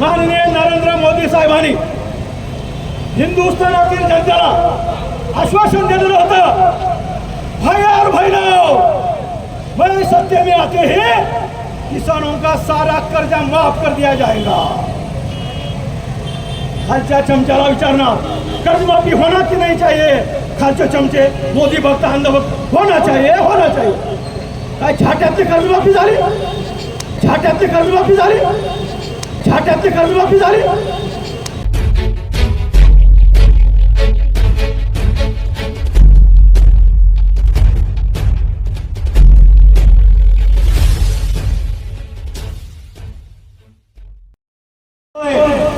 माननीय नरेंद्र मोदी साहेबांनी हिंदुस्थानातील जनतेला आश्वासन दिलेलं होतं भाई और बहनों मैं सत्य में आते ही किसानों का सारा कर्जा माफ कर दिया जाएगा खालच्या चमच्याला विचारणार कर्जमाफी होना की नहीं चाहिए खालचे चमचे मोदी भक्त अंधभक्त होना चाहिए होना चाहिए काय झाट्यातली कर्जमाफी झाली? झाट्यातली कर्जमाफी झाली? झाट्यातली कर्जमाफी झाली.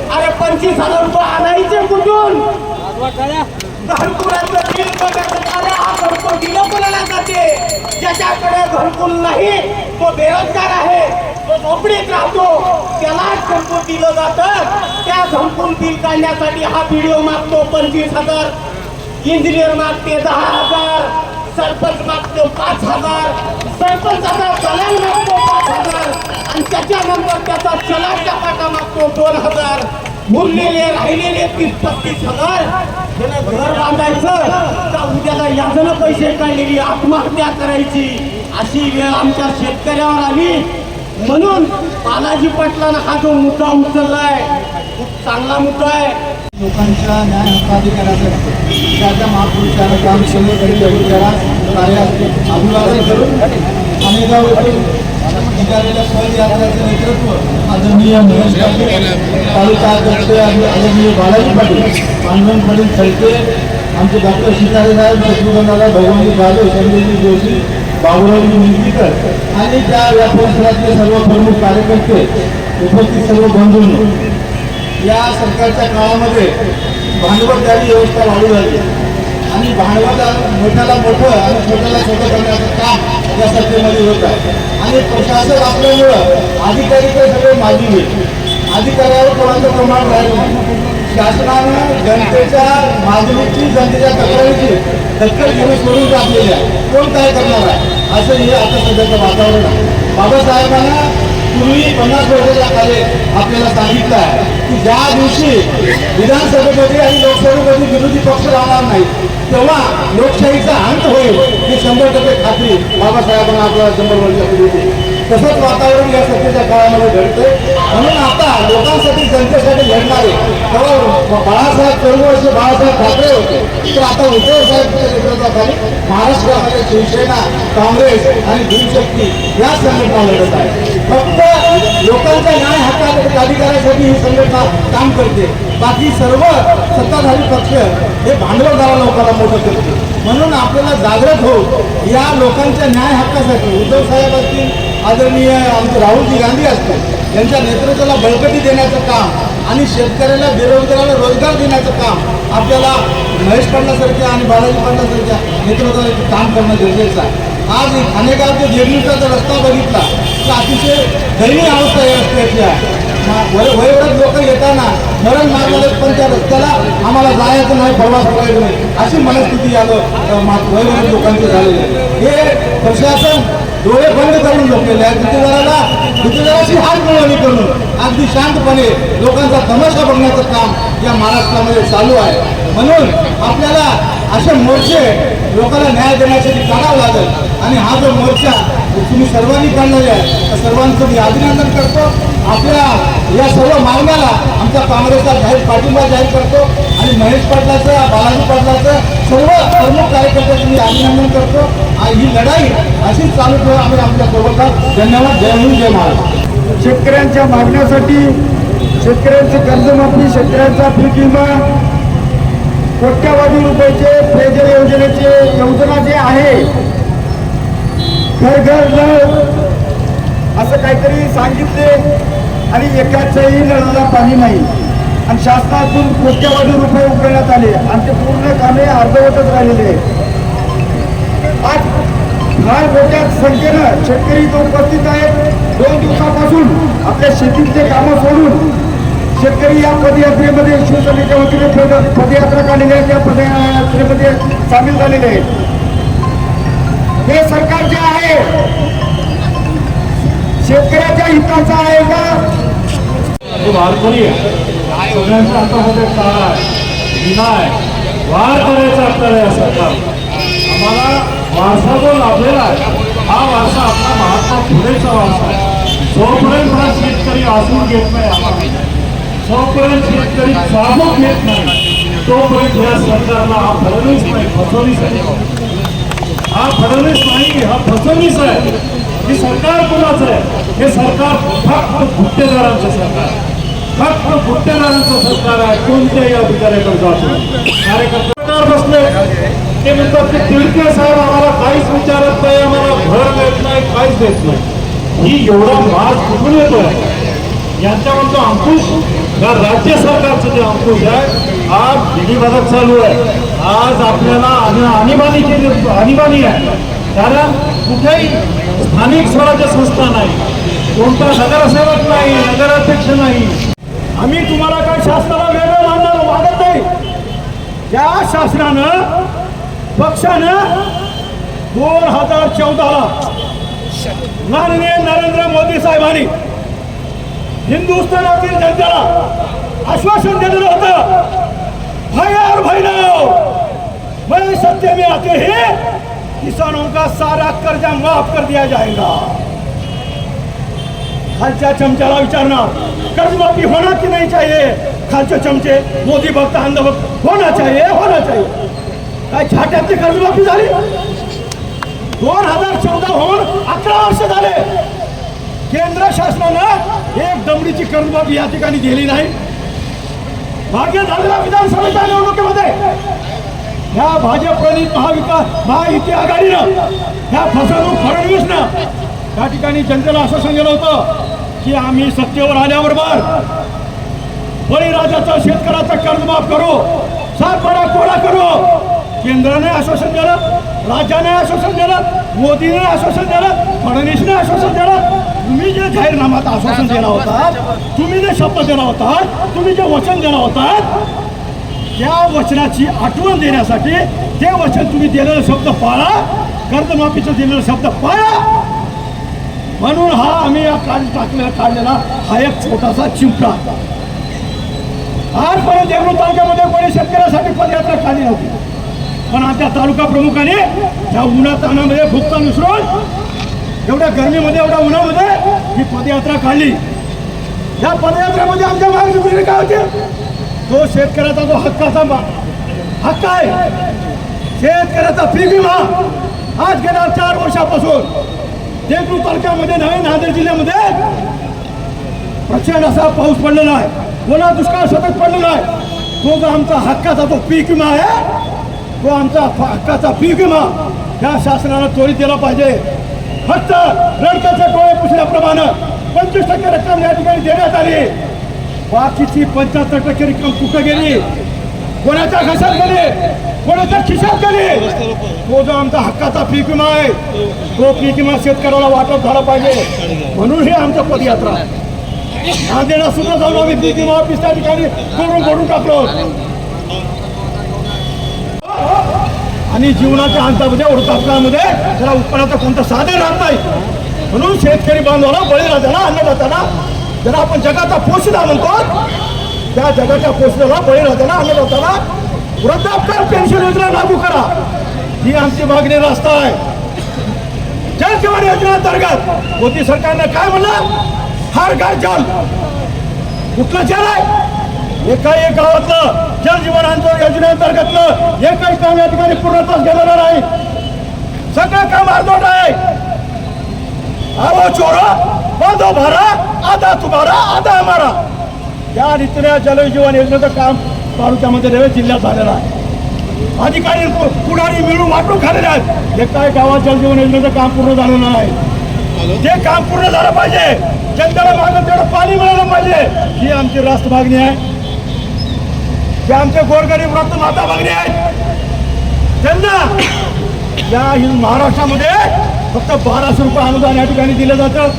अरे पंचवीस हजार रुपये आणायचे कुठून? घरकुलाचं बिल बघायचं घरकुल दिलं जाते. ज्याच्याकडे घरकुल नाही तो बेरोजगार आहे तो झोपडीत राहतो. दिलं जातं. त्या झंपून बिल काढण्यासाठी हा व्हिडिओ मागतो पंचवीस हजार. इंजिनियर मागते दहा हजार. सरपंच मागतो पाच हजार. सरपंचाचा चलन मागतो पाच हजार. आणि त्याच्यानंतर त्याचा चलाच्या पाटा मागतो दोन हजार. उरलेले राहिलेले तीस पस्तीस हजार. घर बांधायचं. का उद्याला याजनं पैसे काढलेली आत्महत्या करायची. अशी वेळ आमच्या शेतकऱ्यावर आली. म्हणून बालाजी पाटलानं हा जो मुद्दा उचललाय खूप चांगला मुद्दा आहे. लोकांच्या न्याय हक्काधिकारासाठी त्याच्या महापुरुषानं काम समोर तरी अधिकारा कार्यात अभिवादन करून अनेकाव निघालेल्या पदयात्राचं नेतृत्व आदरणीय महेश पाटील तालुका अध्यक्ष आणि आदरणीय बालाजी पाटील पांडवन पाटील खडके आमचे डॉक्टर शितारे साहेब शत्रुघ्नदादा भगवंती जाधव संजयजी जोशी बाबुरावजी निंदीकर आणि त्या या परिसरातले सर्व प्रमुख कार्यकर्ते उपस्थित सर्व बंधूंनो या सरकारच्या काळामध्ये भांडवलदारी व्यवस्था वाढू झाली आणि भांडवल मोठ्याला मोठं आणि छोट्याला छोटं करण्याचं काम या सत्तेमध्ये होत आहे. आणि प्रशासन असल्यामुळं अधिकारी तर सगळे माजी गेले अधिकाऱ्यावर कोणाचं प्रमाण राहिलं. शासनानं जनतेच्या मागणीची जनतेच्या तक्रारीची दखल घेऊन सोडून टाकलेली आहे कोण काय करणार आहे? असं हे आता सध्याचं वातावरण आहे. बाबासाहेबांना पूर्वी पन्नास वर्षाच्या काले आपल्याला सांगितलं आहे की ज्या दिवशी विधानसभेमध्ये आणि लोकसभेमध्ये विरोधी पक्ष राहणार नाही तेव्हा लोकशाहीचा अंत होईल ही शंभर टक्के खात्री बाबासाहेबांना आपल्याला शंभर वर्षापूर्वी दिली तसंच वातावरण या सत्तेच्या काळामध्ये घडतंय. म्हणून आता लोकांसाठी जनतेसाठी लढणारे तेव्हा बाळासाहेब चौवर्ष बाळासाहेब ठाकरे होते. तर आता उद्धव साहेबच्या नेतृत्वाखाली महाराष्ट्रामध्ये शिवसेना काँग्रेस आणि भीमशक्ती या संघटना लढत आहे फक्त लोकांच्या न्याय हक्का अधिकारासाठी ही संघटना काम करते. बाकी सर्व सत्ताधारी पक्ष हे भांडवलदारा लोकांना मोठं करते. म्हणून आपल्याला जागृत होऊन या लोकांच्या न्याय हक्कासाठी उद्धव साहेब असतील आदरणीय आमचे राहुलजी गांधी असतील यांच्या नेतृत्वाला बळकटी देण्याचं काम आणि शेतकऱ्याला बेरोजगाराला रोजगार देण्याचं काम आपल्याला महेश पाटलासारख्या आणि बालाजी पाटलासारख्या नेतृत्वाला काम करणं गरजेचं आहे. आज ठाणेगाव ते देवणीचा जर रस्ता बघितला दयनीय अवस्था या रस्त्याची आहे मा- वयोवृद्ध लोक येताना मरण मारलेले पण त्या रस्त्याला आम्हाला जायचं नाही प्रवास करायचं नाही. अशी मनस्थिती या लो- वयोवृद्ध लोकांची झालेली आहे. हे प्रशासन डोळे बंद करून झोपलेले आहे गुतेदाराला गुतेदाराची हात मिळवणी करून अगदी शांतपणे लोकांचा तमाशा बघण्याचं काम या महाराष्ट्रामध्ये चालू आहे. म्हणून आपल्याला असे मोर्चे लोकांना न्याय देण्यासाठी काढावं लागेल. आणि हा जो मोर्चा तुम्ही सर्वांनी काढलेले आहे त्या सर्वांचं मी अभिनंदन करतो. आपल्या या सर्व मागण्याला आमच्या काँग्रेसचा जाहीर पाठिंबा जाहीर करतो. आणि महेश पाटलाचं बालाजी पाटलाचं सर्व प्रमुख कार्यकर्त्याचं मी अभिनंदन करतो. आणि ही लढाई अशीच चालू ठेवू आम्ही आमच्यासोबत धन्यवाद. जय हिंद जय महाराज शेतकऱ्यांच्या मागण्यासाठी शेतकऱ्यांची कर्जमाफी शेतकऱ्यांचा पीक विमा कोट्यावधी रुपयाचे पेयजल योजनेचे योजना जे आहे घर घर नळ असं काहीतरी सांगितले आणि एकाच्याही नळाला पाणी नाही. आणि शासनातून कोट्यावधी रुपये उकळण्यात आले. आणि ते पूर्ण कामे अर्धवटच राहिलेले आज फार मोठ्या संख्येनं शेतकरी इथं उपस्थित आहेत. दोन दिवसापासून आपल्या शेतीचे कामं सोडून शेतकरी या पदयात्रेमध्ये शिवसेनेच्या वतीने पदयात्रा काढलेल्या त्या पदयात्रेमध्ये सामील झालेले आहेत. हे सरकार जे आहे शेतकऱ्याच्या हिताचं आहे का? सगळ्यांच्या हातामध्ये काळ आहे वार करायचा आपल्याला या सरकार. आम्हाला वारसा जो लाभलेला आहे हा वारसा आपला महात्मा फुलेचा वारसा आहे. जोपर्यंत हा शेतकरी आसून घेत नाही आम्हाला जोपर्यंत शेतकरी जागून घेत नाही तोपर्यंत या सरकारला हा फडणवीस नाही फसवणीस आहे. हा फडणवीस नाही हा फसवणीस आहे. हे सरकार कोणाचं आहे? हे सरकार फक्त गुत्तेदारांचं सरकार फक्त गुत्तेदारांचं सरकार आहे. कोणत्याही अधिकाऱ्याकडे जातो कार्यकर्ते बसले. ते म्हणतात की तिडके साहेब आम्हाला काहीच विचारत नाही आम्हाला घर देत नाही काहीच देत नाही. ही एवढा माज कुठून येतोय? यांच्यावर जो अंकुश या राज्य सरकारचं जे अंकुश आहे आज दिल्लीमध्ये चालू आहे. आज आपल्याला आणि आणीबाणी केली आणीबाणी आहे. कारण कुठेही स्थानिक स्वराज्य संस्था नाही कोणता नगरसेवक नाही नगराध्यक्ष नाही. आम्ही तुम्हाला काय शासनाला वेगळं मानणार वागत नाही. या शासनानं पक्षानं दोन हजार चौदाला माननीय नरेंद्र मोदी साहेबांनी हिंदुस्थानातील जनतेला आश्वासन दिलेलं होतं। भाई और मैं सत्य में आते ही किसानों का सारा कर्जा माफ़ कर दिया जाएगा। खालच्या चमच्याला विचारणार कर्जमाफी होना की नहीं चाहिए? खालचे चमचे, मोदी भक्त अंधभक्त होना चाहिए होना चाहिए। काय छाट्यातली कर्जमाफी झाली? दोन हज़ार चौदा होऊन वर्ष झाले। केंद्र शासनानं एक दमडीची कर्जमाफी या ठिकाणी गेली नाही. भाग्य झालेल्या विधानसभेच्या निवडणुकीमध्ये ह्या भाजप प्रणित महाविकास महायुती आघाडीनं ह्या फसवणूक फडणवीसनं त्या ठिकाणी जनतेला असं सांगितलं होतं की आम्ही सत्तेवर आल्याबरोबर बळीराजाचा शेतकऱ्याचा कर्जमाफ करू सातबारा कोरा करू केंद्राने आश्वासन दिलं राज्याने आश्वासन दिलं मोदीने आश्वासन दिलं फडणवीसने आश्वासन दिलं. तुम्ही जे जाहीरनामात आश्वासन दिला होता तुम्ही जे शब्द दिला होता तुम्ही जे वचन दिला होता त्या वचनाची आठवण देण्यासाठी ते वचन तुम्ही दिलेलं शब्द पाळा कर्जमाफीचं दिलेलं शब्द पाळा. म्हणून हा आम्ही या काढ टाकलेला काढलेला हा एक छोटासा चिमटा. आजपर्यंत देवरूर तालुक्यामध्ये कोणी शेतकऱ्यासाठी पदयात्रा काढली नव्हती. पण आता तालुका प्रमुखाने त्या उन्हात तानामध्ये भुगतान नुसरून एवढ्या गरमीमध्ये एवढ्या उन्हामध्ये ही पदयात्रा काढली. या पदयात्रेमध्ये आमच्या मागणी दुसरी काय होते? तो शेतकऱ्याचा जो हक्काचा मा- हक्क आहे. शेतकऱ्याचा पीक विमा आज गेल्या चार वर्षापासून देगलूर तालुक्यामध्ये नवीन नांदेड जिल्ह्यामध्ये प्रचंड असा पाऊस पडलेला आहे. ओला दुष्काळ सतत पडलेला आहे? तो जो आमचा हक्काचा तो पीक विमा आहे तो आमचा हक्काचा पीक विमा या शासनाला चोरी दिला पाहिजे. फक्त लडक्याचे डोळे पुसल्याप्रमाणे पंचवीस टक्के रक्कम या ठिकाणी देण्यात आली. बाकीची पंच्याहत्तर टक्के रक्कम कुठं गेली? कोणाच्या घशात गेली? कोणाच्या खिशात गेली? तो जो आमचा हक्काचा पीक विमा आहे तो पीक विमा शेतकऱ्याला वाटप झाला पाहिजे. म्हणून ही आमचं पदयात्रा. नांदेडला सुद्धा जाऊन आम्ही पीक विमा ऑफिस त्या ठिकाणी करून भरून टाकलो. आणि जीवनाच्या अंतामध्ये वृद्धापकाळामध्ये त्याला उत्पन्नाचं कोणतं साधन राहत नाही. म्हणून शेतकरी बांधवाला बळीराजाला अन्नदाताला ज्याला आपण जगाचा पोषदा म्हणतो त्या जगाच्या पोषणाला बळीराजाला अन्नदाताला वृद्धापकार पेन्शन योजना लागू करा. ही आमची मागणी रास्ता आहे. जल जीवन योजनेअंतर्गत मोदी सरकारनं काय म्हणलं? हर घर जल. कुठलं जल आहे? एका एक गावातलं. जल जीवन अंतर योजनेअंतर्गतलं काही काम या ठिकाणी पूर्णत्वास गेलेलं नाही. सगळं काम अर्धवट आहे. अरो चोरा बांधो भरा आधा तुम्हाला आधा मारा या रीतीने जल जीवन योजनेचं काम तालुक्यामध्ये रेल्वे जिल्ह्यात झालेलं आहे. अधिकारी पु- पुढारी मिळून वाटून खालेले आहेत. एकाही गावात जलजीवन योजनेचं काम पूर्ण झालेलं नाही. जे काम पूर्ण झालं पाहिजे जनतेला मागत तेवढं पाणी मिळालं पाहिजे. ही आमची रास्त मागणी आहे. जे आमचे गोरगरीब रक्त माता मागणी आहेत. त्यांना या महाराष्ट्रामध्ये फक्त बाराशे रुपये अनुदान या ठिकाणी दिलं जातं.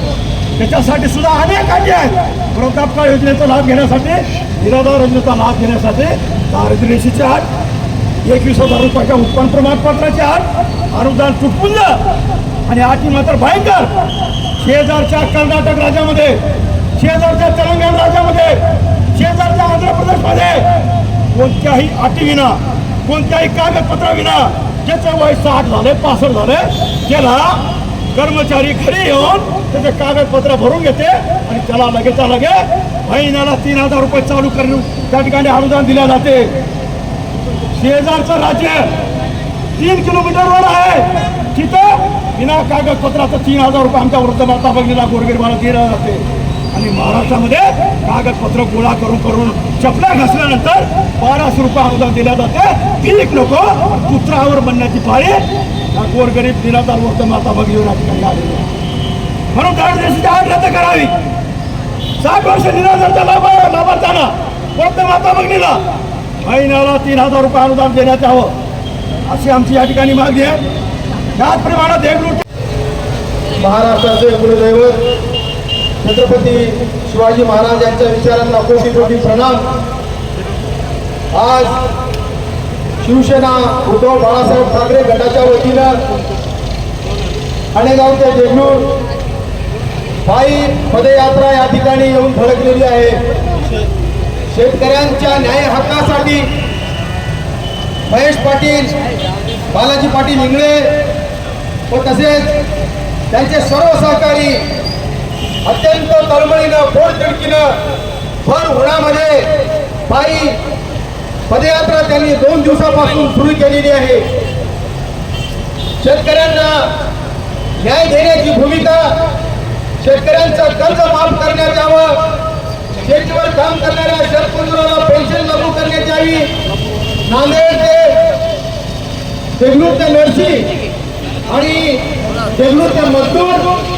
त्याच्यासाठी सुद्धा अनेक अटी आहेत. प्रतापकाळ योजनेचा लाभ घेण्यासाठी निराधार योजनेचा लाभ घेण्यासाठी दारिद्र्यशीची आठ एकवीस हजार रुपयाच्या उत्पन्न प्रमाणपत्राची आठ अनुदान तुटपुंज आणि आठी मात्र भयंकर शेजारच्या कर्नाटक राज्यामध्ये शेजारच्या तेलंगण राज्यामध्ये शेजारच्या आंध्र प्रदेशमध्ये कोणत्याही अटीविना कोणत्याही कागदपत्राविना ज्याचं वय साठ झाले पासष्ट झाले त्याला कर्मचारी घरी येऊन त्याचे कागदपत्र भरून घेते आणि त्याला लगेच लगे महिन्याला तीन हजार रुपये चालू करून त्या ठिकाणी अनुदान दिले जाते. शेजारचं राज्य तीन किलोमीटरवर आहे. तिथं विना कागदपत्राचं तीन हजार रुपये आमच्या वृद्ध माता भगिनीला गोरगरीबाला दिलं जाते. आणि महाराष्ट्रामध्ये कागदपत्र गोळा करून करून चपला घासल्यानंतर बाराशे रुपये अनुदान दिल्या जाते. एक लोक पुत्रावर बनण्याची पाळी या गोरगरीब तर वर्त माता बघ येऊन ठिकाणी आलेली म्हणून कार्ड देशाची आठ रद्द करावी. साठ वर्ष निराधारच्या लाभ लाभार्थ्यांना वर्त माता बघणीला महिन्याला तीन हजार रुपये अनुदान देण्यात यावं. अशी आमची या ठिकाणी मागणी आहे. त्याचप्रमाणे देगलूट महाराष्ट्राचे कुलदैवत छत्रपती शिवाजी महाराज यांच्या विचारांना कोटी कोटी प्रणाम. आज शिवसेना उद्धव बाळासाहेब ठाकरे गटाच्या वतीनं ठाणेगाव ते देगलूर पायी पदयात्रा या ठिकाणी येऊन फडकलेली आहे. शेतकऱ्यांच्या न्याय हक्कासाठी महेश पाटील बालाजी पाटील इंगळे व तसेच त्यांचे सर्व सहकारी अत्यंत तळमळीनं पोटतिडकीनं भर होण्यामध्ये पायी पदयात्रा त्यांनी दोन दिवसापासून सुरू केलेली आहे. शेतकऱ्यांना न्याय देण्याची भूमिका शेतकऱ्यांचं कर्ज माफ करण्यात यावं शेतीवर काम करणाऱ्या शेतमजुराला पेन्शन लागू करण्यात यावी नांदेड ते देगलूर ते नरसी आणि देगलूर ते मजदूर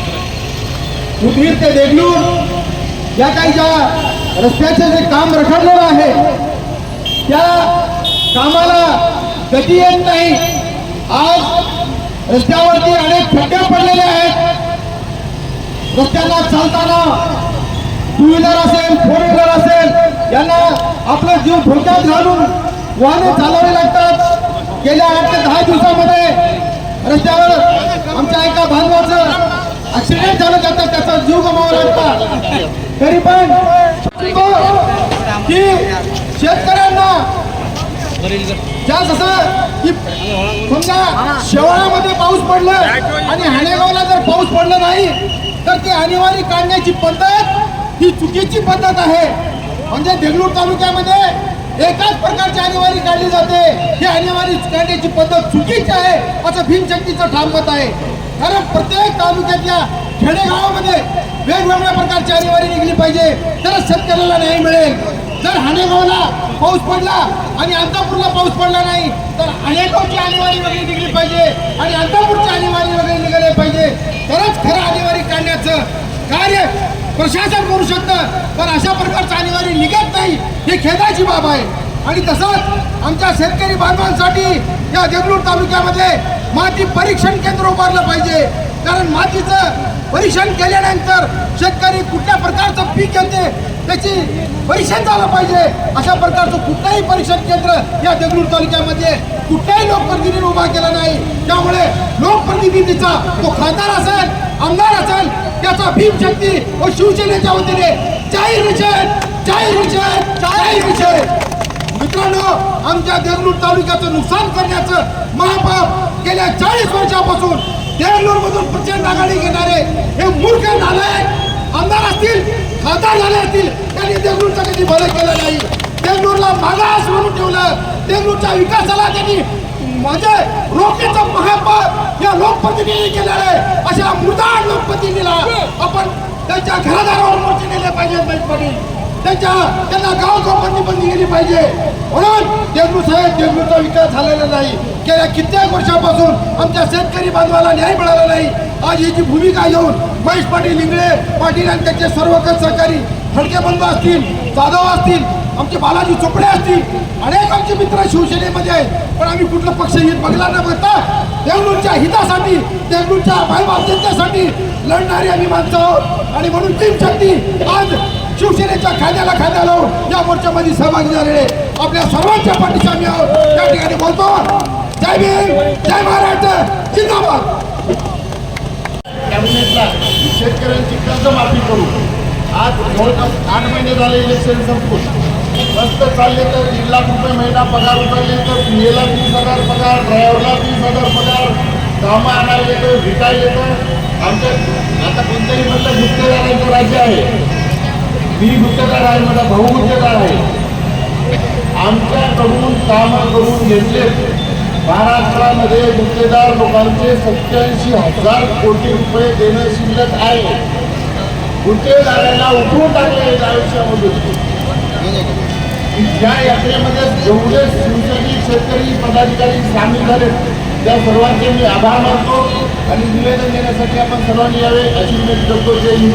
उदगीर ते देगलूर. या काही ज्या रस्त्याचे जे काम रखडलेलं आहे त्या कामाला गती येत नाही. आज रस्त्यावरती अनेक खड्डे पडलेले आहेत. रस्त्याला चालताना टू व्हीलर असेल फोर व्हीलर असेल यांना आपला जीव धोक्यात घालून वाहने चालवावे लागतात. गेल्या आठ ते दहा दिवसामध्ये रस्त्यावर आमच्या एका बांधवाचं ऍक्सिडेंट झालं जातात त्याचा जीव गमावा लागतात. तरी पण की शेतकऱ्यांना ज्या जसं की समजा शेवाळामध्ये पाऊस पडला आणि हाणेगावला जर पाऊस पडला नाही तर ती अनिवार्य काढण्याची पद्धत ही चुकीची पद्धत आहे. म्हणजे देगलूर तालुक्यामध्ये एकाच प्रकारची अनिवार्य काढली जाते. ही अनिवार्य काढण्याची पद्धत चुकीची आहे असं भीमशक्तीचं ठाम मत आहे. कारण प्रत्येक तालुक्यातल्या खेडेगावामध्ये वेगवेगळ्या प्रकारची अनिवार्य निघली पाहिजे. तरच शेतकऱ्याला न्याय मिळेल. जर हाणेगावला पाऊस पडला आणि अंतापूरला पाऊस पडला नाही तर अनेकांची अनिवार्य वगैरे निघली पाहिजे आणि अंतापूरची अनिवार्य वगैरे निघाले पाहिजे. तरच खरं अनिवार्य काढण्याचं कार्य प्रशासन करू शकतं. पण अशा प्रकारचं अनिवार्य निघत नाही ही खेदाची बाब आहे. आणि तसंच आमच्या शेतकरी बांधवांसाठी या देगलूर तालुक्यामध्ये माती परीक्षण केंद्र उभारलं पाहिजे. कारण मातीचं परीक्षण केल्यानंतर शेतकरी कुठल्या प्रकारचं पीक घेते त्याची परीक्षण झालं पाहिजे. अशा प्रकारचं कुठलंही परीक्षण केंद्र या देगलूर तालुक्यामध्ये कुठल्याही लोकप्रतिनिधीने उभा केला नाही. त्यामुळे लोकप्रतिनिधीचा तो खासदार असेल आमदार असेल त्याचा भीम शक्ती व शिवसेनेच्या वतीने जाहीर निषेध जाहीर निषेध जाहीर निषेध मित्रांनो आमच्या देगलूर तालुक्याचं नुकसान करण्याचं महापाप गेल्या चाळीस वर्षापासून देगलूर मधून प्रचंड आघाडी घेणारे हे मूर्ख झाले आमदार असतील खासदार झाले असतील त्यांनी देगलूरचं कधी भलं केलं नाही. देगलूरला मागास म्हणून ठेवलं. देगलूरच्या विकासाला त्यांनी म्हणजे रोखीचं महापाप या लोकप्रतिनिधी आहे. अशा मृदा लोकप्रतिनिधीला आपण त्यांच्या घरादारावर मोर्चे नेले पाहिजे महेश पाटील. त्यांच्या त्यांना गाव गावांनी बंदी गेली पाहिजे. म्हणून देशमुख साहेब देशमुखचा विकास झालेला नाही. गेल्या कित्येक वर्षापासून आमच्या शेतकरी बांधवाला न्याय मिळाला नाही. आज याची भूमिका घेऊन महेश पाटील इंगळे पाटील आणि त्यांचे सर्व सहकारी फडके बंधू असतील जाधव असतील आमचे बालाजी चोपडे असतील अनेक आमचे मित्र शिवसेनेमध्ये आहेत. पण आम्ही कुठलं पक्ष हित बघला न बघता देवलूरच्या हितासाठी देवलूरच्या मायबाप जनतेसाठी लढणारी आम्ही माणसं आहोत. आणि म्हणून टीम शक्ती आज खांद्याला खांद्या लावून या मोर्चामध्ये सहभागी झालेले आपल्या सर्वांच्या पाठीशी आम्ही आहोत. त्या ठिकाणी बोलतो जय भीम जय महाराष्ट्र जिंदाबाद. कॅबिनेटला शेतकऱ्यांची कर्जमाफी करू. आज जवळपास आठ महिने झाले इलेक्शन संपून. मस्त चालले तर दीड लाख रुपये महिना पगार उचलले तर पीएला तीस हजार पगार ड्रायव्हरला तीस हजार पगार कामं आणायला येतं विकायला येतं आमच्या आता कोणत्याही म्हटलं गुत्तेदारांचं राज्य आहे. मी गुत्तेदार आहे माझा भाऊ गुत्तेदार आहे. आमच्याकडून कामं करून घेतले. महाराष्ट्रामध्ये गुत्तेदार लोकांचे सत्याऐंशी हजार कोटी रुपये देणं शिल्लक आहे. गुत्तेदारांना उठवून टाकले आयुष्यामधून. या ज्या यात्रेमध्ये जेवढे शिवसैनिक शेतकरी पदाधिकारी सामील झाले त्या सर्वांचे मी आभार मानतो आणि निवेदन देण्यासाठी आपण सर्वांनी यावे अशी विनंती करतो. जय हिंद